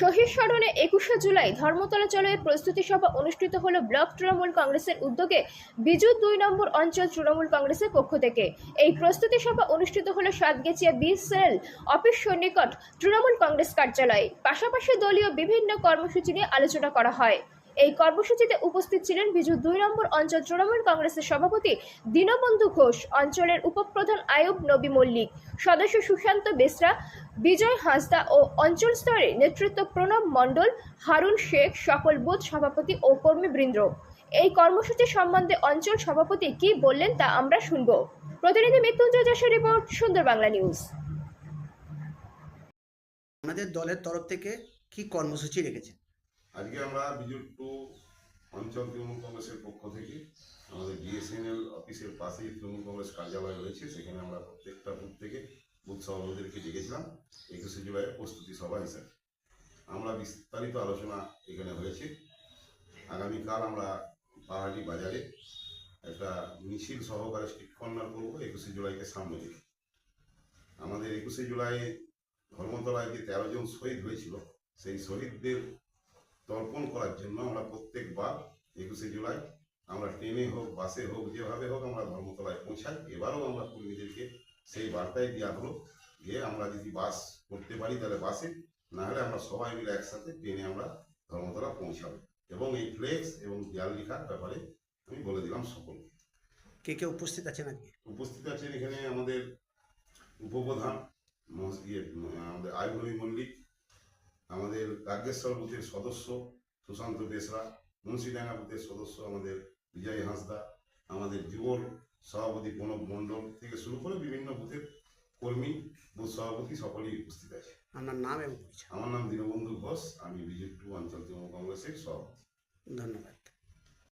শহীদ স্মরণে একুশে জুলাই ধর্মতলা চলে প্রস্তুতি সভা অনুষ্ঠিত হলো ব্লক তৃণমূল কংগ্রেসের উদ্যোগে। বিজু দুই নম্বর অঞ্চল তৃণমূল কংগ্রেসের পক্ষ থেকে। এই প্রস্তুতি সভা অনুষ্ঠিত হলো বি সেল অফিস নিকট তৃণমূল কংগ্রেস কার্যালয়ে। পাশাপাশি দলীয় বিভিন্ন কর্মসূচি নিয়ে আলোচনা করা হয়। এই কর্মসূচিতে উপস্থিত ছিলেন বিজু দুই নম্বর অঞ্চল তৃণমূল কংগ্রেসের সভাপতি দীনবন্ধু ঘোষ, অঞ্চলের উপপ্রধান আয়ুব নবী মল্লিক, সদস্য সুশান্ত বেসরা, বিজয় হাঁসদা ও অঞ্চল স্তরে নেতৃত্ব প্রণব মণ্ডল, হারুন শেখ, সকল বুথ সভাপতি ও কর্মীবৃন্দ। এই কর্মসূচি সম্বন্ধে অঞ্চল সভাপতি কি বললেন তা আমরা শুনব। প্রতিনিধি মৃত্যুঞ্জয় যশোর রিপোর্ট, সুন্দর বাংলা নিউজ। আমাদের দলের তরফ থেকে কি কর্মসূচি রেখেছেন? আজকে আমরা বিজু টু অঞ্চল তৃণমূল কংগ্রেসের পক্ষ থেকে আমাদের বিএসএনএল অফিসের পাশেই তৃণমূল কংগ্রেস কার্যালয় রয়েছে, সেখানে আমরা প্রত্যেকটা বুথ থেকে বুথ সভাপতিদেরকে ডেকেছিলাম। একুশে জুলাইয়ের প্রস্তুতি সভা হিসেবে। আমরা বিস্তারিত আলোচনা এখানে হয়েছে। আগামীকাল আমরা পাহাড়ি বাজারে একটা মিছিল সহকারে স্ট্রিট কর্নার করব, একুশে জুলাইকে সামনে রেখে। আমাদের একুশে জুলাই ধর্মতলায় যে তেরো জন শহীদ হয়েছিল, সেই শহীদদের তর্পণ করার জন্য আমরা প্রত্যেকবার একুশে জুলাই আমরা ট্রেনে হোক বাসে হোক যেভাবে হোক আমরা ধর্মতলায় পৌঁছাই। এবারও আমরা কর্মীদেরকে সেই বার্তায় দেওয়া হলো যে আমরা যদি বাস করতে পারি তাহলে বাসে না হলে আমরা সবাই মিলে একসাথে ট্রেনে আমরা ধর্মতলা পৌঁছাবো। এবং এই ফ্লেক্স এবং দেয়াল লেখার ব্যাপারে আমি বলে দিলাম সকল কে কে উপস্থিত আছেন আজকে? উপস্থিত আছেন এখানে আমাদের উপপ্রধান ইয়ে, আমাদের আয়ুবী মল্লিক আমাদের রাজ্যেশ্বর বুথের সদস্য সুশান্ত বেসরা মুন্সিডাঙ্গা বুথের সদস্য আমাদের বিজয় হাঁসদা আমাদের যুবর সভাপতি প্রণব মণ্ডল থেকে শুরু করে বিভিন্ন বুথের কর্মী বুথ সভাপতি সকলেই উপস্থিত আছে। আপনার নাম এবং আমার নাম দীনবন্ধু ঘোষ আমি বিজেপি টু অঞ্চল তৃণমূল কংগ্রেসের সভাপতি। ধন্যবাদ।